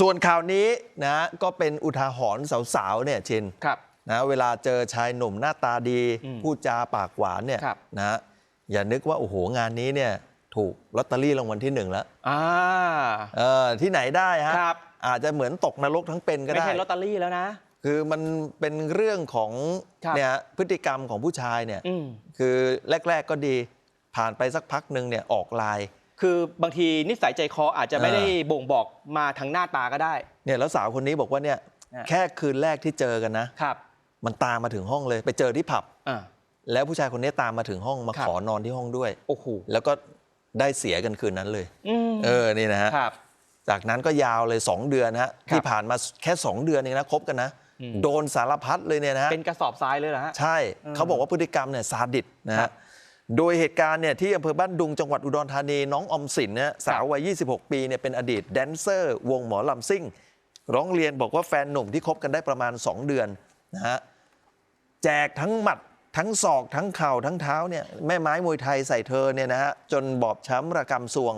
ส่วนข่าวนี้นะก็เป็นอุทาหรณ์สาวๆเนี่ยชินครับนะเวลาเจอชายหนุ่มหน้าตาดีอืมพูดจาปากหวานเนี่ยครับนะอย่านึกว่า โอ้โห งานนี้เนี่ยถูกลอตเตอรี่รางวัลที่หนึ่งแล้วอ่าเออที่ไหนได้ฮะครับอาจจะเหมือนตกนรกทั้งเป็นก็ไม่ได้ใช่ลอตเตอรี่แล้วนะ คือมันเป็นเรื่องของครับเนี่ยพฤติกรรมของผู้ชายเนี่ยอืมคือแรก ๆก็ดีผ่านไปสักพักหนึ่งเนี่ยออกลาย คือบางทีนิสัยใจคออาจจะไม่เออได้บ่งบอกมาทางหน้าตาก็ได้ เนี่ยแล้วสาวคนนี้บอกว่าเนี่ยอะแค่คืนแรกที่เจอกันนะครับ มันตามมาถึงห้องเลย ไปเจอที่ผับอ่าแล้วผู้ชายคนนี้ตามมาถึงห้องมาครับขอนอนที่ห้องด้วยโอ้โหแล้วก็ได้เสียกันคืนนั้นเลยอืมเออนี่นะฮะครับจากนั้นก็ยาวเลย 2 เดือนนะฮะครับที่ผ่านมาแค่ 2 เดือนเองนะคบกันนะอืมโดนสารพัดเลยเนี่ยนะฮะเป็นกระสอบทรายเลยเหรอฮะใช่อืมเขาบอกว่าพฤติกรรมเนี่ยซาดิสนะครัฮะบ โดยเหตุการณ์เนี่ยที่อำเภอบ้านดุงจังหวัดอุดรธานีน้องออมสินเนี่ยสาววัย 26 ปีเนี่ยเป็นอดีตแดนเซอร์ วงหมอลำซิ่ง ร้องเรียนบอกว่าแฟนหนุ่มที่คบกันได้ประมาณ 2 เดือนนะฮะแจกทั้งหมัดทั้งศอกทั้งเข่าทั้งเท้าเนี่ยแม่ไม้มวยไทยใส่เธอเนี่ยนะฮะจนบอบช้ำระกำซวง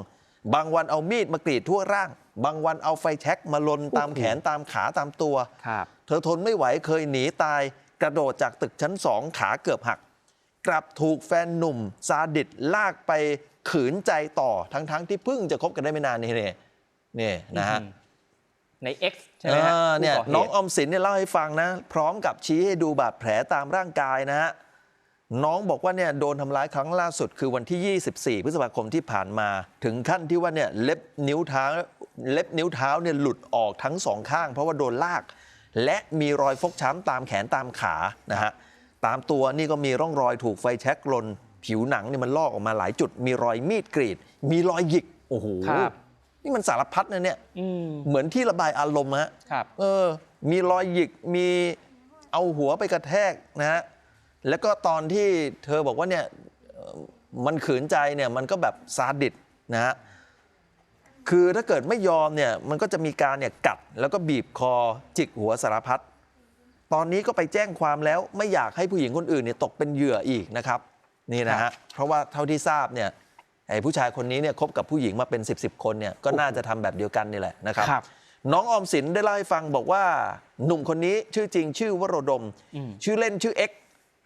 บางวันเอามีดมากรีดทั่วร่าง บางวันเอาไฟแช็กมาลนตามโอ้โหแขนตามขาตามตัวครับเธอทนไม่ไหวเคยหนีตายกระโดดจากตึกชั้นสองขาเกือบหัก กลับถูกแฟนหนุ่ม ซาดิสลากไปขืนใจต่อทั้งๆที่เพิ่งจะคบกันได้ไม่นานนี่นี่นี่นะฮะอืมใน X ใช่ไหมฮะเออเนี่ยผู้ก่หตุน้องออมสินเนี่ยเล่าให้ฟังนะ พร้อมกับชี้ให้ดูบาดแผลตามร่างกายนะฮะน้องบอกว่าเนี่ยโดนทำร้ายครั้งล่าสุดคือวันที่ 24 พฤษภาคมที่ผ่านมา ถึงขั้นที่ว่าเนี่ยเล็บนิ้วเท้าเล็บนิ้วเท้าเนี่ยหลุดออกทั้งสองข้าง เพราะว่าโดนลาก และมีรอยฟกช้ำตามแขนตามขานะฮะ ตามตัวนี่ก็มีร่องรอยถูกไฟแช็กลน ผิวหนังเนี่ยมันลอกออกมาหลายจุด มีรอยมีดกรีด มีรอยหยิก โอ้โหครับนี่มันสารพัดนะเนี่ยอืมเหมือนที่ระบายอารมณ์ฮะครับ เออ มีรอยหยิกมีเอาหัวไปกระแทกนะฮะแล้วก็ตอนที่เธอบอกว่าเนี่ยเอ่อมันขืนใจเนี่ยมันก็แบบซาดิสนะฮะ คือถ้าเกิดไม่ยอมเนี่ยมันก็จะมีการเนี่ยกัดแล้วก็บีบคอจิกหัวสารพัด ตอนนี้ก็ไปแจ้งความแล้วไม่อยากให้ผู้หญิงคนอื่นเนี่ยตกเป็นเหยื่ออีกนะครับนี่นะครัฮะบเพราะว่าเท่าที่ทราบเนี่ยไอ้ผู้ชายคนนี้เนี่ยคบกับผู้หญิงมาเป็น 10บสคนเนี่ยก็น่าจะทำแบบเดียวกันนี่แหละนะครับครับ น้องออมสินได้เล่าให้ฟังบอกว่าหนุ่มคนนี้ชื่อจริงชื่อวโรดมอืมชื่อเล่นชื่อเอ็กซ์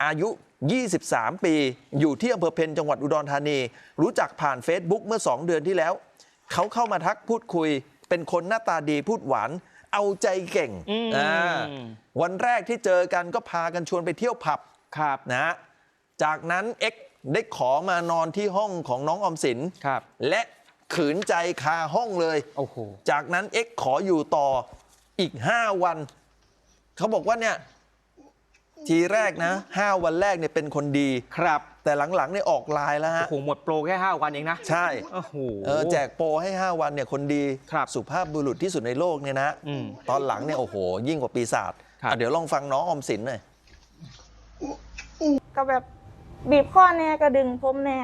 อายุ 23 ปี อยู่ที่อำเภอเพนจังหวัดอุดรธานี รู้จักผ่าน Facebook เมื่อ 2 เดือนที่แล้ว เขาเข้ามาทักพูดคุย เป็นคนหน้าตาดีพูดหวาน เอาใจเก่งอืมอ่าวันแรกที่เจอกันก็พากันชวนไปเที่ยวผับครับนะฮะจากนั้นเอ็กซ์ได้ขอมานอนที่ห้องของน้องออมสินครับ และขืนใจคาห้องเลย โอ้โห จากนั้นเอ็กซ์ขออยู่ต่ออีก 5 วัน เขาบอกว่าเนี่ย ทีแรกนะ 5 วันแรกเนี่ยเป็นคนดี ครับ แต่หลังๆเนี่ยออกไลายแล้วโอ้ฮะโหหมดโปรแค่ 5 วันเองนะ ใช่โอ้โห เออแจกโปรให้ 5 วันเนี่ยคนดีครับสุภาพบุรุษที่สุดในโลกเนี่ยนะอืมตอนหลังเนี่ยโอ้โห ยิ่งกว่าปีศาจครับ อะเดี๋ยวลองฟังน้องออมสินหน่อย ก็แบบบีบข้อแน่ก็ดึงผมแน่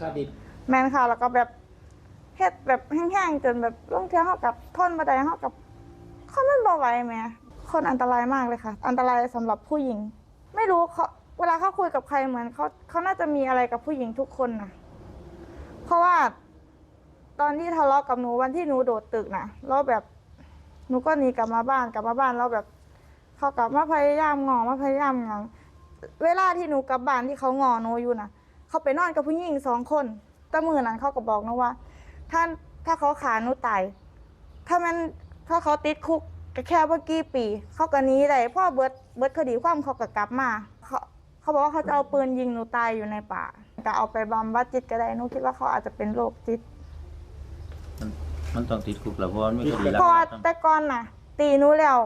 ชาดิแมนค่ะแล้วก็แบบเฮ็ดแบบแห้งๆจนแบบลงเทือเข้ากับท่อนบันไดเข้ากับเขามันบ่ไหวแหม่ คนอันตรายมากเลยค่ะ อันตรายสำหรับผู้หญิง ไม่รู้เขาเวลาเขาคุยกับใครเหมือนเขาเขาน่าจะมีอะไรกับผู้หญิงทุกคนนะเพราะว่าตอนที่ทะเลาะกับหนูวันที่หนูโดดตึกนะแล้วแบบหนูก็หนีกลับมาบ้านกลับมาบ้านแล้วแบบเขากลับมาพยายามงอมาพยายามงอเวลาที่หนูกลับบ้านที่เขางอหนูอยู่นะเขาไปนอนกับผู้หญิงสองคนต่มือนั้นเขาก็บอกหนูว่าถ้าถ้าเขาขาหนูตายถ้ามันถ้าเขาติดคุก ก็แค่เมื่อกี่ปี เขาก็หนี้ได้พ่อเบิดเบิดคดีความเขาก็กลับมาเขาเขาบอกว่าเขาจะเอาปืนยิงหนูตายอยู่ในป่าก็เอาไปบำบัดจิตก็ได้หนูคิดว่าเขาอาจจะเป็นโรคจิตมันมันต้องติดคุกแล้วเพราะว่ามันไม่คดีรักเพราะว่าทรัพย์แต่ก่อนน่ะ ตีหนูแล้ว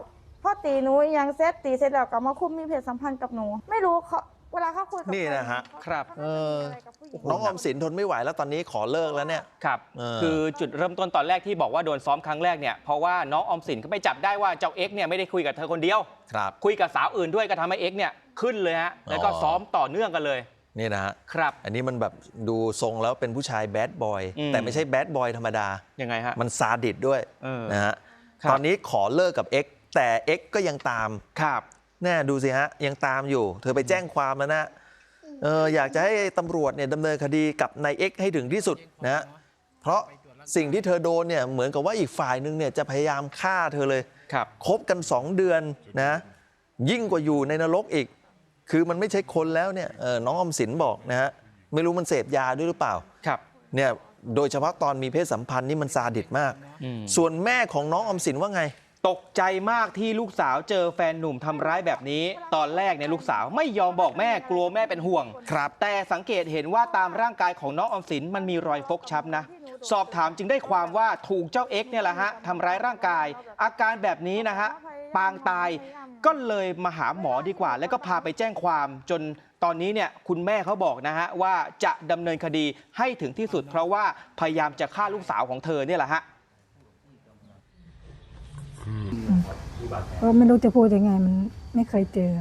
พอตีหนูอิหยังเสร็จตีเสร็จแล้วก็มาคุมมีเพศสัมพันธ์กับหนู ไม่รู้เขา เวลาเขาคุยกับนี่ใครนะฮะเขาครับ เขาน่าจะมีอะไรกับผู้หญิงน้องออมสินทนไม่ไหวแล้วตอนนี้ขอเลิกแล้วเนี่ย ครับ เออ คือจุดเริ่มต้นตอนแรกที่บอกว่าโดนซ้อมครั้งแรกเนี่ยเพราะว่าน้องออมสินก็ไปจับได้ว่าเจ้าเอ็กซ์เนี่ยไม่ได้คุยกับเธอคนเดียว ครับ คุยกับสาวอื่นด้วยก็ทำให้เอ็กซ์เนี่ยขึ้นเลยฮะแล้วก็อ๋อซ้อมต่อเนื่องกันเลยนี่นะฮะ ครับ อันนี้มันแบบดูทรงแล้วเป็นผู้ชายแบดบอย อืม แต่ไม่ใช่แบดบอยธรรมดา ยังไงฮะ มันซาดิสด้วยเออนะฮะ ครับ ตอนนี้ขอเลิกกับ X แต่ X ก็ยังตาม ครับ แน่ดูสิฮะ ยังตามอยู่ เธอไปแจ้งความแล้วนะเอออยากจะให้ตำรวจเนี่ยดำเนินคดีกับนาย X ให้ถึงที่สุดนะฮะเพราะสิ่งที่เธอโดนเนี่ยเหมือนกับว่าอีกฝ่ายหนึ่งเนี่ยจะพยายามฆ่าเธอเลยครับคบกัน 2 เดือนนะ ยิ่งกว่าอยู่ในนรกอีก คือมันไม่ใช่คนแล้วเนี่ยเออน้องออมสินบอกนะฮะไม่รู้มันเสพยาด้วยหรือเปล่าครับเนี่ยโดยเฉพาะตอนมีเพศสัมพันธ์นี่มันซาดิสมากอืมส่วนแม่ของน้องออมสินว่าไง ตกใจมากที่ลูกสาวเจอแฟนหนุ่มทำร้ายแบบนี้ ตอนแรกเนี่ยลูกสาวไม่ยอมบอกแม่กลัวแม่เป็นห่วง ครับ แต่สังเกตเห็นว่าตามร่างกายของน้องออมสินมันมีรอยฟกช้ำนะ สอบถามจึงได้ความว่าถูกเจ้าเอ็กซ์เนี่ยแหละฮะทำร้ายร่างกาย อาการแบบนี้นะฮะปางตายก็เลยมาหาหมอดีกว่า แล้วก็พาไปแจ้งความจนตอนนี้เนี่ยคุณแม่เขาบอกนะฮะว่าจะดำเนินคดีให้ถึงที่สุด เพราะว่าพยายามจะฆ่าลูกสาวของเธอเนี่ยแหละฮะ ก็ไม่รู้จะพูดยังไงมันไม่เคยเจอ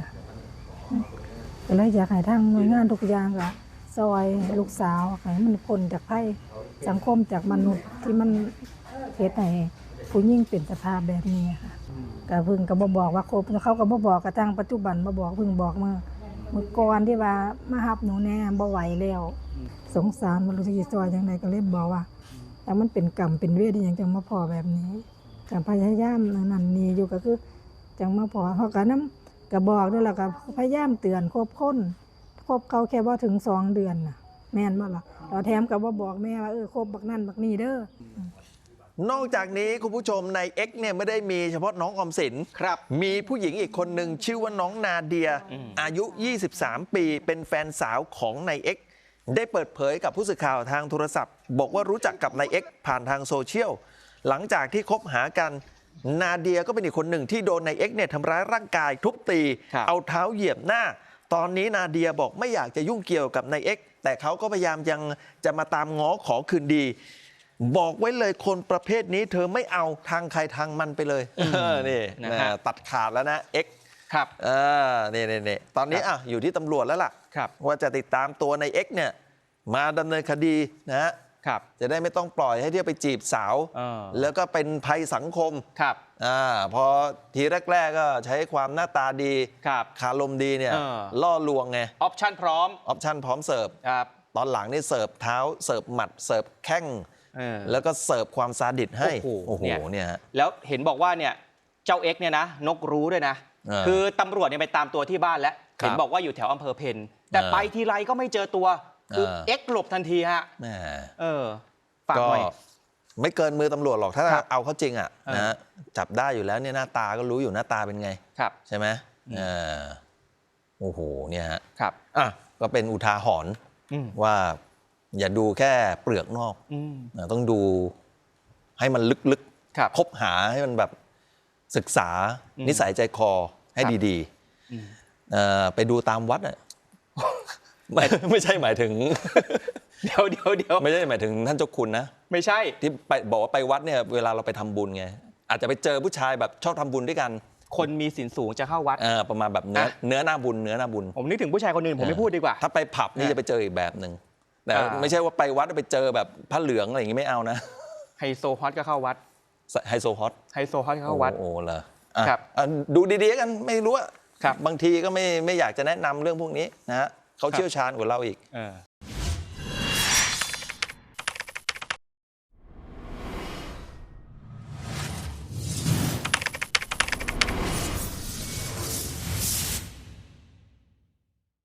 ก็เลยอยากให้ทางหน่วยงานทุกอย่างก็ซอยลูกสาวให้มันพ้นจากภัยสังคมจากมนุษย์ที่มันเหตุให้ผู้ยิ่งเป็นสภาพแบบนี้ค่ะก็เพิ่งก็บ่บอกว่าครบเขาก็บ่บอกกระทั่งปัจจุบันบ่บอกเพิ่งบอกเมื่อเมื่อก่อนที่ว่ามาหับหนูแน่บ่ไหวแล้วสงสารมันรู้สึกซอยยังไงก็เลยบอกว่าแต่มันเป็นกรรมเป็นเวรที่ยังจะมาพอแบบนี้ การพยายามนั่นนี่อยู่ก็คือ จังมาพอเขาก็น้ำก็บอกด้วยล่ะก็พยายามเตือนครบคนครบเขาแค่ว่าถึงสองเดือนน่ะ แม่นบ่ล่ะเราแถมกับว่าบอกแม่ว่าเออครบบักนั่นบักนี่เด้อนอกจากนี้คุณผู้ชมใน X เนี่ยไม่ได้มีเฉพาะน้องออมสินครับ มีผู้หญิงอีกคนหนึ่งชื่อว่าน้องนาเดียอืมอายุ 23 ปี เป็นแฟนสาวของนาย X ได้เปิดเผยกับผู้สื่อข่าวทางโทรศัพท์ บอกว่ารู้จักกับนาย X ผ่านทางโซเชียล หลังจากที่คบหากันนาเดียก็เป็นอีกคนหนึ่งที่โดนนาย X เนี่ยทำร้ายร่างกายทุบตี ครับ เอาเท้าเหยียบหน้า ตอนนี้นาเดียบอกไม่อยากจะยุ่งเกี่ยวกับนาย X แต่เขาก็พยายามยังจะมาตามง้อขอคืนดี บอกไว้เลยคนประเภทนี้เธอไม่เอาทางใครทางมันไปเลยเออนี่นะฮะ ตัดขาดแล้วนะ X ครับ เออนี่นี่นี่ตอนนี้ครับอะอยู่ที่ตำรวจแล้วล่ะ ครับ ว่าจะติดตามตัวใน X เนี่ยมาดำเนินคดีนะฮะ ครับ จะได้ไม่ต้องปล่อยให้เที่ยวไปจีบสาว เออ แล้วก็เป็นภัยสังคมครับ อ่าพอทีแรก ๆ ก็ใช้ความหน้าตาดีครับ คารมดีเนี่ยเออ ล่อลวงไงออปชั่นพร้อมออปชั่นพร้อมเสิร์ฟ ครับ ตอนหลังนี่เสิร์ฟเท้าเสิร์ฟหมัดเสิร์ฟแข้งเออแล้วก็เสิร์ฟความซาดิสให้โอ้โหโอ้โหเนี่ย เนี่ยฮะ แล้วเห็นบอกว่าเนี่ยเจ้าเอ็กซ์เนี่ยนะ นกรู้ด้วยนะ เออคือตำรวจเนี่ยไปตามตัวที่บ้านแล้ว ครับเห็นบอกว่าอยู่แถวอำเภอเพนแต่เออ ไปทีไรก็ไม่เจอตัว คือเออเอ็กซ์หลบทันทีฮะแหมเออฝากก็หน่อยไม่เกินมือตำรวจหรอกถ้าครับเอาเขาจริงอะเออนะฮะจับได้อยู่แล้วเนี่ยหน้าตาก็รู้อยู่หน้าตาเป็นไงครับใช่ไหมอืมเออโอ้โหเนี่ยฮะครับอะก็เป็นอุทาหรณ์อืมว่า อย่าดูแค่เปลือกนอกอืมนะต้องดูให้มันลึกครับๆคบหาให้มันแบบศึกษาอืมนิสัยใจคอให้ครับดีอืมๆเอ่อไปดูตามวัดอะ ไม่ไม่ใช่หมายถึง เดี๋ยวเดี๋ยวเดี๋ยวไม่ใช่หมายถึงท่านเจ้าคุณนะ ไม่ใช่ ที่ไปบอกว่าไปวัดเนี่ยเวลาเราไปทำบุญไง อาจจะไปเจอผู้ชายแบบชอบทำบุญด้วยกันคนมีสินสูงจะเข้าวัด เออประมาณแบบเนื้ออะเนื้อหน้าบุญเนื้อหน้าบุญ ผมนึกถึงผู้ชายคนอื่นผมไม่พูดดีกว่า ถ้าไปผับนี่อะจะไปเจออีกแบบหนึ่งแต่อ่าไม่ใช่ว่าไปวัดแล้วไปเจอแบบผ้าเหลืองอะไรอย่างงี้ไม่เอานะไฮโซฮอตก็เข้าวัดไฮโซฮอตไฮโซฮอตก็เข้าวัดโอ้โหเหรออะครับอะดูดีๆกันไม่รู้อะครับบางทีก็ไม่ไม่อยากจะแนะนำเรื่องพวกนี้นะฮะ เขาเชี่ยวชาญกว่าเราอีกเออ